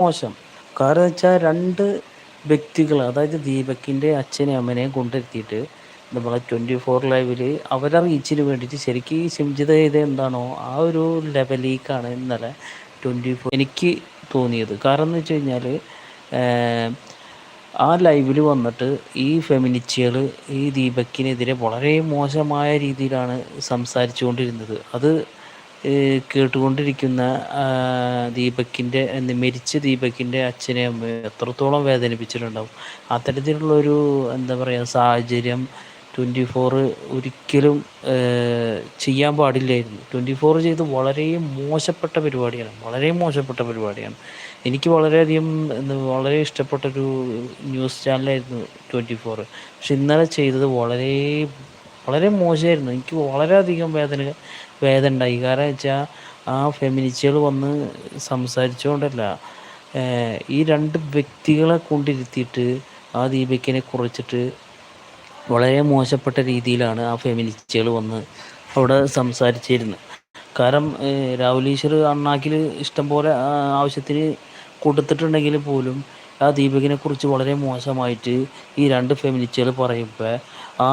മോശം. കാരണം വെച്ചാൽ രണ്ട് വ്യക്തികൾ അതായത് ദീപക്കിന്റെ അച്ഛനെയും അമ്മനെയും കൊണ്ടിരുത്തിയിട്ട് നമ്മളെ ട്വന്റി ഫോർ ലൈവിൽ അവരെ റീച്ചിന് വേണ്ടിയിട്ട് ശരിക്കും ഈ സിംജിത ചെയ്ത എന്താണോ ആ ഒരു ലെവലിലേക്കാണ് ഇന്നലെ ട്വന്റി ഫോർ എനിക്ക് തോന്നിയത്. കാരണം എന്ന് വെച്ച് കഴിഞ്ഞാൽ ആ ലൈവിൽ വന്നിട്ട് ഈ ഫെമിനിസ്റ്റുകൾ ഈ ദീപക്കിനെതിരെ വളരെ മോശമായ രീതിയിലാണ് സംസാരിച്ചുകൊണ്ടിരുന്നത്. അത് കേട്ടുകൊണ്ടിരിക്കുന്ന ദീപക്കിന്റെ മരിച്ച ദീപക്കിന്റെ അച്ഛനെ അമ്മയും എത്രത്തോളം വേദനിപ്പിച്ചിട്ടുണ്ടാവും. അത്തരത്തിലുള്ളൊരു എന്താ പറയുക സാഹചര്യം ട്വന്റി ഫോറ് ഒരിക്കലും ചെയ്യാൻ പാടില്ലായിരുന്നു. ട്വന്റി ഫോർ ചെയ്ത് വളരെ മോശപ്പെട്ട പരിപാടിയാണ്. വളരെ മോശപ്പെട്ട പരിപാടിയാണ്. എനിക്ക് വളരെയധികം വളരെ ഇഷ്ടപ്പെട്ടൊരു ന്യൂസ് ചാനലായിരുന്നു ട്വന്റി ഫോറ് പക്ഷെ ഇന്നലെ ചെയ്തത് വളരെ വളരെ മോശമായിരുന്നു. എനിക്ക് വളരെയധികം വേദന വേദന ഉണ്ടായി. കാരണം വെച്ചാൽ ആ ഫെമിനിസ്റ്റുകൾ വന്ന് സംസാരിച്ചുകൊണ്ടല്ല ഈ രണ്ട് വ്യക്തികളെ കൊണ്ടിരുത്തിയിട്ട് ആ ദീപികനെ കുറിച്ചിട്ട് വളരെ മോശപ്പെട്ട രീതിയിലാണ് ആ ഫെമിനിസ്റ്റുകൾ വന്ന് അവിടെ സംസാരിച്ചിരുന്നത് കാരണം രാഹുൽ ഈശ്വർ അണ്ണാക്കിൽ ഇഷ്ടം പോലെ ആവശ്യത്തിന് കൊടുത്തിട്ടുണ്ടെങ്കിൽ പോലും ആ ദീപകിനെ കുറിച്ച് വളരെ മോശമായിട്ട് ഈ രണ്ട് ഫെമിനിസ്റ്റുകൾ പറയുമ്പോൾ ആ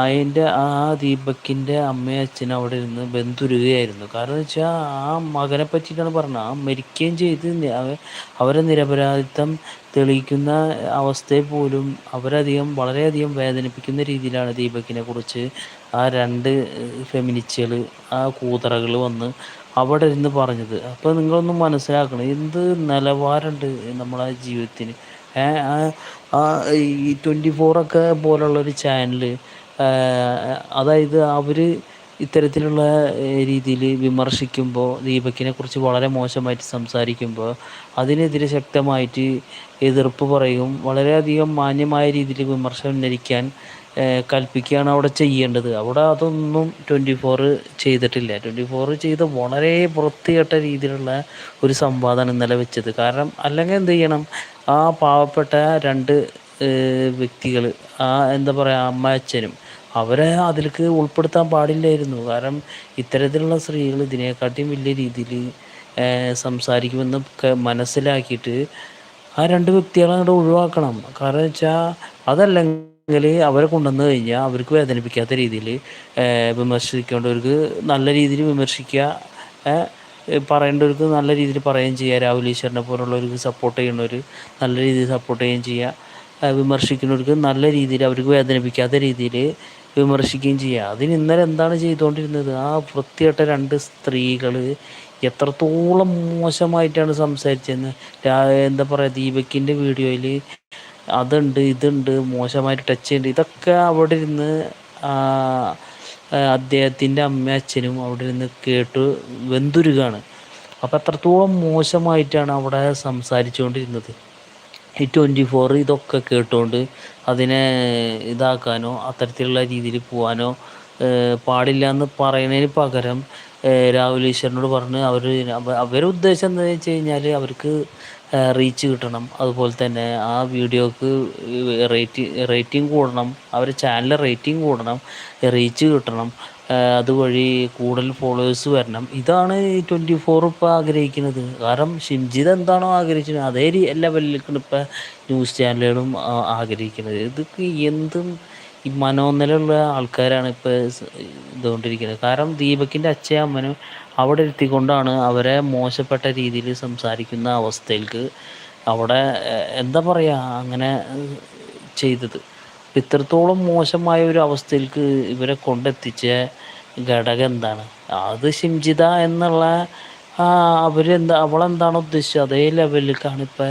അതിന്റെ ആ ദീപക്കിന്റെ അമ്മയും അച്ഛനും അവിടെ ഇരുന്ന് ബന്ധുരുകയായിരുന്നു. കാരണം വെച്ചാൽ ആ മകനെ പറ്റിയിട്ടാണ് പറഞ്ഞത്. ആ മരിക്കുകയും ചെയ്ത് അവരെ നിരപരാധിത്വം തെളിയിക്കുന്ന അവസ്ഥയെ പോലും അവരധികം വളരെയധികം വേദനിപ്പിക്കുന്ന രീതിയിലാണ് ദീപക്കിനെ കുറിച്ച് ആ രണ്ട് ഫെമിനിസ്റ്റുകൾ ആ കൂതറകൾ വന്ന് അവിടെ ഇരുന്ന് പറഞ്ഞത്. അപ്പോൾ നിങ്ങളൊന്ന് മനസ്സിലാക്കണം എന്ത് നിലവാരമുണ്ട് നമ്മളെ ജീവിതത്തിന്? ഈ ട്വന്റി ഫോറൊക്കെ പോലുള്ളൊരു ചാനൽ അതായത് അവർ ഇത്തരത്തിലുള്ള രീതിയിൽ വിമർശിക്കുമ്പോൾ ദീപക്കിനെ കുറിച്ച് വളരെ മോശമായിട്ട് സംസാരിക്കുമ്പോൾ അതിനെതിരെ ശക്തമായിട്ട് എതിർപ്പ് പറയും. വളരെയധികം മാന്യമായ രീതിയിൽ വിമർശനം ഉന്നയിക്കാൻ കൽപ്പിക്കുകയാണ് അവിടെ ചെയ്യേണ്ടത്. അവിടെ അതൊന്നും ട്വന്റി ഫോറ് ചെയ്തിട്ടില്ല. ട്വന്റി ഫോറ് ചെയ്ത് വളരെ വൃത്തികെട്ട രീതിയിലുള്ള ഒരു സംവാദമാണ് ഇന്നലെ വെച്ചത്. കാരണം അല്ലെങ്കിൽ എന്ത് ചെയ്യണം? ആ പാവപ്പെട്ട രണ്ട് വ്യക്തികൾ ആ എന്താ പറയുക അമ്മ അച്ഛനും അവരെ അതിലേക്ക് ഉൾപ്പെടുത്താൻ പാടില്ലായിരുന്നു. കാരണം ഇത്തരത്തിലുള്ള സ്ത്രീകൾ ഇതിനെക്കാട്ടിയും വലിയ രീതിയിൽ സംസാരിക്കുമെന്ന് മനസ്സിലാക്കിയിട്ട് ആ രണ്ട് വ്യക്തികളെ അങ്ങോട്ട് ഒഴിവാക്കണം. കാരണം വെച്ചാൽ അതല്ലെങ്കിൽ അവരെ കൊണ്ടുവന്ന് കഴിഞ്ഞാൽ അവർക്ക് വേദനിപ്പിക്കാത്ത രീതിയിൽ വിമർശിക്കേണ്ടവർക്ക് നല്ല രീതിയിൽ വിമർശിക്കുക പറയേണ്ടവർക്ക് നല്ല രീതിയിൽ പറയുകയും ചെയ്യുക രാഹുൽ ഈശ്വറിനെ പോലുള്ളവർക്ക് സപ്പോർട്ട് ചെയ്യുന്നവർ നല്ല രീതിയിൽ സപ്പോർട്ട് ചെയ്യുകയും ചെയ്യുക വിമർശിക്കുന്നവർക്ക് നല്ല രീതിയിൽ അവർക്ക് വേദനിപ്പിക്കാത്ത രീതിയിൽ വിമർശിക്കുകയും ചെയ്യുക അതിന് ഇന്നലെ എന്താണ് ചെയ്തുകൊണ്ടിരുന്നത്? ആ വൃത്തികെട്ട രണ്ട് സ്ത്രീകൾ എത്രത്തോളം മോശമായിട്ടാണ് സംസാരിച്ചതെന്ന് എന്താ പറയുക ദീപക്കിന്റെ വീഡിയോയിൽ അതുണ്ട് ഇതുണ്ട് മോശമായിട്ട് ടച്ച് ചെയ്യുന്നുണ്ട്. ഇതൊക്കെ അവിടെ ഇരുന്ന് അദ്ദേഹത്തിന്റെ അമ്മയും അച്ഛനും അവിടെ ഇരുന്ന് കേട്ട് വെന്തുരുകയാണ് അപ്പോൾ എത്രത്തോളം മോശമായിട്ടാണ് അവിടെ സംസാരിച്ചുകൊണ്ടിരുന്നത്. ഈ ട്വന്റി ഫോർ ഇതൊക്കെ കേട്ടുകൊണ്ട് അതിനെ ഇതാക്കാനോ അത്തരത്തിലുള്ള രീതിയിൽ പോകാനോ പാടില്ല എന്ന് പറയുന്നതിന് പകരം രാഹുൽ ഈശ്വരനോട് പറഞ്ഞ് അവർ അവരുടെ ഉദ്ദേശം എന്താണെന്ന് വെച്ച് കഴിഞ്ഞാൽ അവർക്ക് റീച്ച് കിട്ടണം. അതുപോലെ തന്നെ ആ വീഡിയോക്ക് റേറ്റി റേറ്റിംഗ് കൂടണം. അവർ ചാനൽ റേറ്റിംഗ് കൂടണം. റീച്ച് കിട്ടണം. അതുവഴി കൂടുതൽ ഫോളോവേഴ്സ് വരണം. ഇതാണ് ട്വന്റി ഫോർ ഇപ്പോൾ ആഗ്രഹിക്കുന്നത്. കാരണം ഷിംജിത് എന്താണോ ആഗ്രഹിച്ചത് അതേ ലെവലിലേക്കാണ് ഇപ്പോൾ ന്യൂസ് ചാനലുകളും ആഗ്രഹിക്കുന്നത്. ഇതൊക്കെ എന്തും ഈ മനോനിലയുള്ള ആൾക്കാരാണ് ഇപ്പോൾ ഇതുകൊണ്ടിരിക്കുന്നത്. കാരണം ദീപക്കിന്റെ അച്ഛനും അമ്മനും അവിടെ എത്തിക്കൊണ്ടാണ് അവരെ മോശപ്പെട്ട രീതിയിൽ സംസാരിക്കുന്ന അവസ്ഥയിലേക്ക് അവിടെ എന്താ പറയുക അങ്ങനെ ചെയ്തത്. ഇത്രത്തോളം മോശമായ ഒരു അവസ്ഥയിലേക്ക് ഇവരെ കൊണ്ടെത്തിച്ച ഘടകം എന്താണ്? അത് ഷിംജിത എന്നുള്ള അവരെന്താ അവളെന്താണോ ഉദ്ദേശിച്ചത്? അതേ ലെവലിലേക്കാണ് ഇപ്പോൾ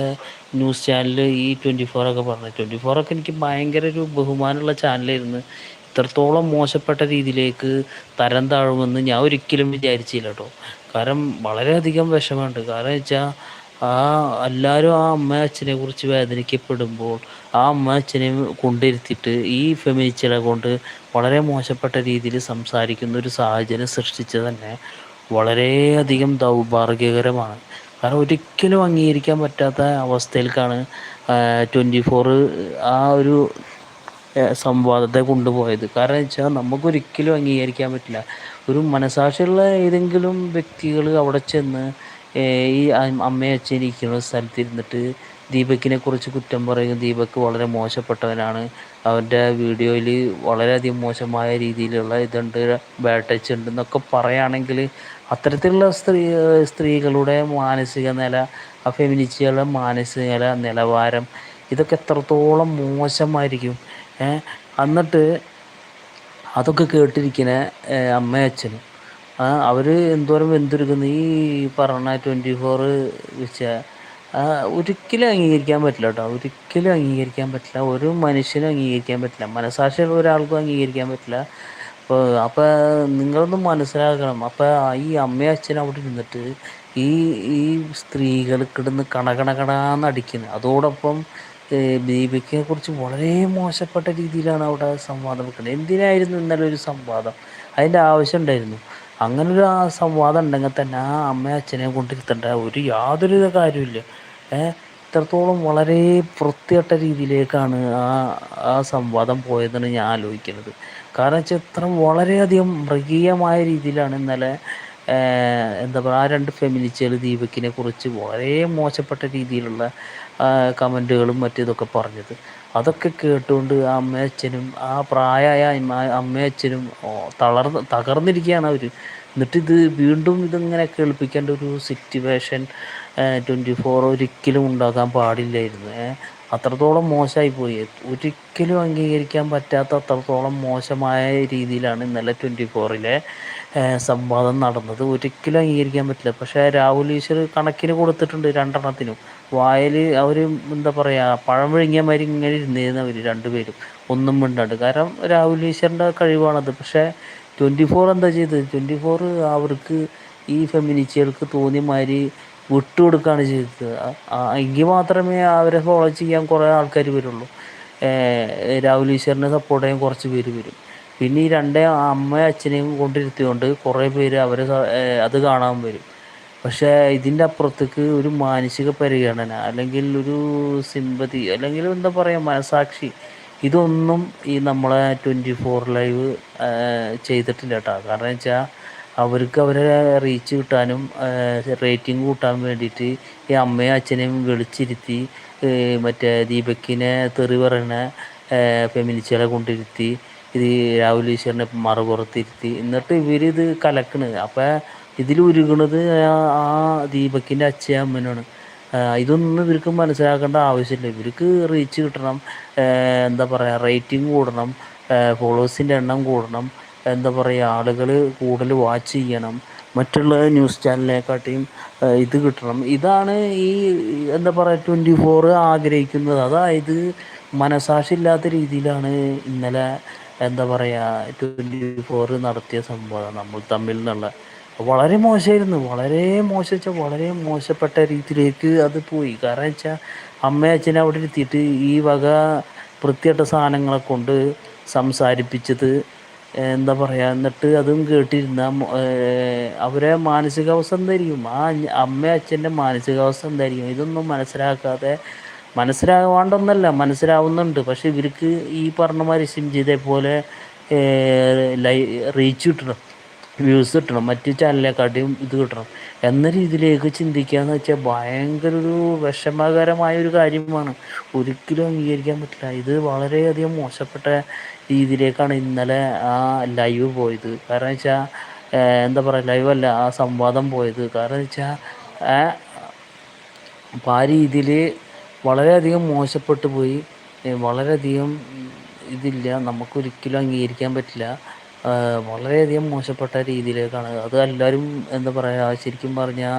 ന്യൂസ് ചാനൽ ഈ ട്വന്റി ഒക്കെ പറഞ്ഞത്. ട്വന്റി ഒക്കെ എനിക്ക് ഭയങ്കര ഒരു ബഹുമാനമുള്ള ചാനലായിരുന്നു ഇത്രത്തോളം മോശപ്പെട്ട രീതിയിലേക്ക് തരം താഴുമെന്ന് ഞാൻ ഒരിക്കലും വിചാരിച്ചില്ല കേട്ടോ കാരണം വളരെയധികം വിഷമമുണ്ട്. കാരണം വെച്ചാൽ ആ എല്ലാവരും ആ അമ്മ അച്ഛനെ കുറിച്ച് വേദനിക്കപ്പെടുമ്പോൾ ആ അമ്മ അച്ഛനെ കൊണ്ടിരുത്തിയിട്ട് ഈ ഫെമിനിസ്റ്റുകളെ കൊണ്ട് വളരെ മോശപ്പെട്ട രീതിയിൽ സംസാരിക്കുന്ന ഒരു സാഹചര്യം സൃഷ്ടിച്ച് തന്നെ വളരെയധികം ദൗർഭാഗ്യകരമാണ്. കാരണം ഒരിക്കലും അംഗീകരിക്കാൻ പറ്റാത്ത അവസ്ഥയിലേക്കാണ് ട്വന്റി ഫോറ് ആ ഒരു സംവാദത്തെ കൊണ്ടുപോയത്. കാരണം വെച്ചാൽ നമുക്കൊരിക്കലും അംഗീകരിക്കാൻ പറ്റില്ല. ഒരു മനസാക്ഷിയുള്ള ഏതെങ്കിലും വ്യക്തികൾ അവിടെ ചെന്ന് ഈ അമ്മയെ അച്ഛനിരിക്കുന്ന സ്ഥലത്തിരുന്നിട്ട് ദീപക്കിനെ കുറിച്ച് കുറ്റം പറയും ദീപക് വളരെ മോശപ്പെട്ടവനാണ്. അവന്റെ വീഡിയോയിൽ വളരെയധികം മോശമായ രീതിയിലുള്ള ഇതുണ്ട് ബാഡ് ടച്ച് ഉണ്ട് എന്നൊക്കെ പറയുകയാണെങ്കിൽ അത്തരത്തിലുള്ള സ്ത്രീ സ്ത്രീകളുടെ മാനസിക നില ആ ഫെമിനിസ്റ്റുകളുടെ മാനസിക നില നിലവാരം ഇതൊക്കെ എത്രത്തോളം മോശമായിരിക്കും. എന്നിട്ട് അതൊക്കെ കേട്ടിരിക്കുന്ന അമ്മയും അവർ എന്തോരം വെന്തുരുകുന്നു ഈ പറഞ്ഞ ട്വന്റി ഫോറ് വെച്ച ഒരിക്കലും അംഗീകരിക്കാൻ പറ്റില്ല കേട്ടോ. ഒരിക്കലും അംഗീകരിക്കാൻ പറ്റില്ല. ഒരു മനുഷ്യനും അംഗീകരിക്കാൻ പറ്റില്ല. മനസാക്ഷിയുള്ള ഒരാൾക്കും അംഗീകരിക്കാൻ പറ്റില്ല. അപ്പോൾ അപ്പോൾ നിങ്ങളൊന്ന് മനസ്സിലാക്കണം. അപ്പോൾ ഈ അമ്മയും അച്ഛനും അവിടെ ഇരുന്നിട്ട് ഈ ഈ സ്ത്രീകൾ കിടന്ന് കണകണ കണാന്ന് അടിക്കുന്നത് അതോടൊപ്പം ദീപികയെ കുറിച്ച് വളരെ മോശപ്പെട്ട രീതിയിലാണ് അവിടെ സംവാദം വെക്കുന്നത്. എന്തിനായിരുന്നു ഇന്നലെ ഒരു സംവാദം? അതിന്റെ ആവശ്യം ഉണ്ടായിരുന്നു. അങ്ങനൊരു സംവാദം ഉണ്ടെങ്കിൽ തന്നെ ആ അമ്മയും അച്ഛനെയും കൊണ്ടിരുത്തേണ്ട ഒരു യാതൊരു കാര്യമില്ല ഏഹ് ഇത്രത്തോളം വളരെ വൃത്തികെട്ട രീതിയിലേക്കാണ് ആ ആ സംവാദം പോയതെന്ന് ഞാൻ ആലോചിക്കുന്നത്. കാരണം വെച്ചാൽ ഇത്ര വളരെയധികം മൃഗീയമായ രീതിയിലാണ് ഇന്നലെ എന്താ പറയുക ആ രണ്ട് ഫെമിനിസ്റ്റുകൾ ദീപക്കിനെ കുറിച്ച് വളരെ മോശപ്പെട്ട രീതിയിലുള്ള കമന്റുകളും മറ്റും ഇതൊക്കെ പറഞ്ഞത്. അതൊക്കെ കേട്ടുകൊണ്ട് ആ അമ്മയച്ഛനും ആ പ്രായമായ അമ്മയച്ഛനും തളർന്ന് തകർന്നിരിക്കുകയാണ് അവർ എന്നിട്ട് ഇത് വീണ്ടും ഇതിങ്ങനെ കേൾപ്പിക്കേണ്ട ഒരു സിറ്റുവേഷൻ ട്വന്റി ഫോർ ഒരിക്കലും ഉണ്ടാക്കാൻ പാടില്ലായിരുന്നു. അത്രത്തോളം മോശമായി പോയി. ഒരിക്കലും അംഗീകരിക്കാൻ പറ്റാത്ത അത്രത്തോളം മോശമായ രീതിയിലാണ് ഇന്നലെ ട്വന്റി ഫോറിലെ സംവാദം നടന്നത്. ഒരിക്കലും അംഗീകരിക്കാൻ പറ്റില്ല. പക്ഷേ രാഹുൽ ഈശ്വർ കണക്കിന് കൊടുത്തിട്ടുണ്ട് രണ്ടെണ്ണത്തിനും. വായിൽ അവർ എന്താ പറയുക പഴം വിഴുങ്ങിയ മാതിരി ഇങ്ങനെ ഇരുന്നിരുന്നു അവർ രണ്ടുപേരും. ഒന്നും മിണ്ടാണ്ട്. കാരണം രാഹുൽ ഈശ്വറിന്റെ കഴിവാണത്. പക്ഷേ ട്വന്റി ഫോർ എന്താ ചെയ്തത്? ട്വന്റി ഫോർ അവർക്ക് ഈ ഫെമിനിസ്റ്റുകൾക്ക് തോന്നിയ മാതിരി വിട്ടുകൊടുക്കുകയാണ് ചെയ്തത്. എങ്കിൽ മാത്രമേ അവരെ ഫോളോ ചെയ്യാൻ കുറേ ആൾക്കാർ വരുള്ളൂ. രാഹുൽ ഈശ്വറിനെ സപ്പോർട്ട് ചെയ്യാൻ കുറച്ച് പേര് വരും. പിന്നെ ഈ രണ്ടേ അമ്മയും അച്ഛനെയും കൊണ്ടിരുത്തിയോണ്ട് കുറേ പേര് അവരെ അത് കാണാൻ വരും. പക്ഷേ ഇതിന്റെ അപ്പുറത്തേക്ക് ഒരു മാനസിക പരിഗണന അല്ലെങ്കിൽ ഒരു സിമ്പതി അല്ലെങ്കിൽ എന്താ പറയുക മനസാക്ഷി ഇതൊന്നും ഈ നമ്മളെ ട്വന്റി ഫോർ ലൈവ് ചെയ്തിട്ടില്ല കേട്ടോ കാരണം വെച്ചാൽ അവർക്ക് അവരെ റീച്ച് കിട്ടാനും റേറ്റിംഗ് കൂട്ടാൻ വേണ്ടിയിട്ട് ഈ അമ്മയും അച്ഛനെയും വിളിച്ചിരുത്തി മറ്റേ ദീപക്കിനെ തെറി പറയുന്ന ഫെമിനിസ്റ്റുകളെ കൊണ്ടിരുത്തി ഇത് രാഹുൽ ഈശ്വറിനെ മറുപുറത്തിരുത്തി. എന്നിട്ട് ഇവരിത് കലക്കണ്. അപ്പം ഇതിലുരുകണത് ആ ദീപക്കിന്റെ അച്ഛയും അമ്മനാണ് ഇതൊന്നും ഇവർക്ക് മനസ്സിലാക്കേണ്ട ആവശ്യമില്ല. ഇവർക്ക് റീച്ച് കിട്ടണം. എന്താ പറയുക റേറ്റിംഗ് കൂടണം. ഫോളോവേഴ്സിന്റെ എണ്ണം കൂടണം. എന്താ പറയുക ആളുകൾ കൂടുതൽ വാച്ച് ചെയ്യണം. മറ്റുള്ള ന്യൂസ് ചാനലിനെക്കാട്ടിയും ഇത് കിട്ടണം. ഇതാണ് ഈ എന്താ പറയുക ട്വന്റി ഫോർ ആഗ്രഹിക്കുന്നത്. അതായത് മനസാക്ഷി ഇല്ലാത്ത രീതിയിലാണ് ഇന്നലെ എന്താ പറയുക ട്വന്റി ഫോർ നടത്തിയ സംഭവം. നമ്മൾ തമ്മിൽ നിന്നുള്ള വളരെ മോശമായിരുന്നു. വളരെ മോശം വെച്ചാൽ വളരെ മോശപ്പെട്ട രീതിയിലേക്ക് അത് പോയി. കാരണം വെച്ചാൽ അമ്മയും അച്ഛനെ അവിടെ ഇരുത്തിയിട്ട് ഈ വക വൃത്തിയായിട്ട സാധനങ്ങളെ കൊണ്ട് സംസാരിപ്പിച്ചത് എന്താ പറയുക എന്നിട്ട് അതും കേട്ടിരുന്ന അവരെ മാനസികാവസ്ഥ എന്തായിരിക്കും? ആ അമ്മ അച്ഛന്റെ മാനസികാവസ്ഥ എന്തായിരിക്കും? ഇതൊന്നും മനസ്സിലാക്കാതെ മനസ്സിലാവാണ്ടൊന്നല്ല മനസ്സിലാവുന്നുണ്ട്. പക്ഷെ ഇവർക്ക് ഈ പറഞ്ഞ സിം പോലെ ലൈ റീച്ച് കിട്ടണം. വ്യൂസ് കിട്ടണം. മറ്റ് ചാനലിനെക്കാട്ടിയും ഇത് കിട്ടണം. എന്ന രീതിയിലേക്ക് ചിന്തിക്കുക എന്ന് വെച്ചാൽ ഭയങ്കര ഒരു വിഷമകരമായ ഒരു കാര്യമാണ്. ഒരിക്കലും അംഗീകരിക്കാൻ പറ്റില്ല. ഇത് വളരെയധികം മോശപ്പെട്ട രീതിയിലേക്കാണ് ഇന്നലെ ആ ലൈവ് പോയത്. കാരണം വെച്ചാൽ എന്താ പറയുക ലൈവല്ല ആ സംവാദം പോയത്. കാരണം വെച്ചാൽ അപ്പം ആ രീതിയിൽ വളരെയധികം മോശപ്പെട്ടു പോയി. വളരെയധികം ഇതില്ല. നമുക്കൊരിക്കലും അംഗീകരിക്കാൻ പറ്റില്ല. വളരെയധികം മോശപ്പെട്ട രീതിയിലേക്കാണ്. അത് എല്ലാവരും എന്താ പറയുക ശരിക്കും പറഞ്ഞാൽ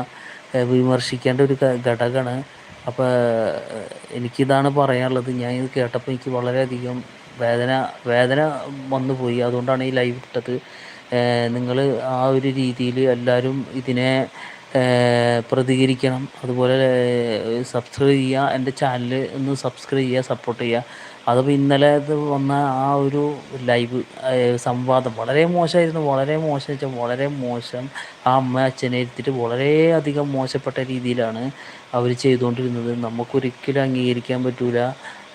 വിമർശിക്കേണ്ട ഒരു ഘടകമാണ്. അപ്പോൾ എനിക്കിതാണ് പറയാനുള്ളത്. ഞാൻ ഇത് കേട്ടപ്പോൾ എനിക്ക് വളരെയധികം വേദന വേദന വന്നു പോയി അതുകൊണ്ടാണ് ഈ ലൈവ് ഇട്ടത്. നിങ്ങൾ ആ ഒരു രീതിയിൽ എല്ലാവരും ഇതിനെ പ്രതികരിക്കണം. അതുപോലെ സബ്സ്ക്രൈബ് ചെയ്യുക. എന്റെ ചാനൽ ഒന്ന് സബ്സ്ക്രൈബ് ചെയ്യുക സപ്പോർട്ട് ചെയ്യുക. അതിപ്പോൾ ഇന്നലെ ഇത് വന്ന ആ ഒരു ലൈവ് സംവാദം വളരെ മോശമായിരുന്നു വളരെ മോശം വെച്ചാൽ വളരെ മോശം. ആ അമ്മ അച്ഛനെ എടുത്തിട്ട് വളരെ അധികം മോശപ്പെട്ട രീതിയിലാണ് അവർ ചെയ്തുകൊണ്ടിരുന്നത്. നമുക്കൊരിക്കലും അംഗീകരിക്കാൻ പറ്റില്ല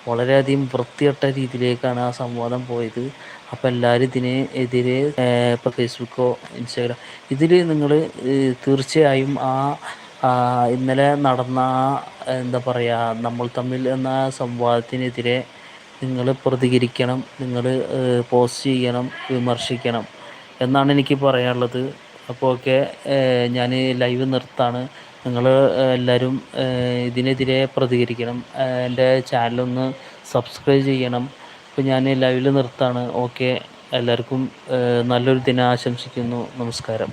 വളരെയധികം വൃത്തികെട്ട രീതിയിലേക്കാണ് ആ സംവാദം പോയത്. അപ്പോൾ എല്ലാവരും ഇതിന് എതിരെ ഇപ്പോൾ ഫേസ്ബുക്കോ ഇൻസ്റ്റാഗ്രാം ഇതിൽ നിങ്ങൾ തീർച്ചയായും ആ ഇന്നലെ നടന്ന എന്താ പറയുക നമ്മൾ തമ്മിൽ എന്ന സംവാദത്തിനെതിരെ നിങ്ങൾ പ്രതികരിക്കണം നിങ്ങൾ പോസ്റ്റ് ചെയ്യണം വിമർശിക്കണം എന്നാണ് എനിക്ക് പറയാനുള്ളത്. അപ്പോൾ ഓക്കെ ഞാൻ ലൈവ് നിർത്താണ്. നിങ്ങൾ എല്ലാവരും ഇതിനെതിരെ പ്രതികരിക്കണം. എന്റെ ചാനലൊന്ന് സബ്സ്ക്രൈബ് ചെയ്യണം. അപ്പോൾ ഞാൻ ലൈവിൽ നിർത്താണ്. ഓക്കെ എല്ലാവർക്കും നല്ലൊരു ദിനം ആശംസിക്കുന്നു നമസ്കാരം.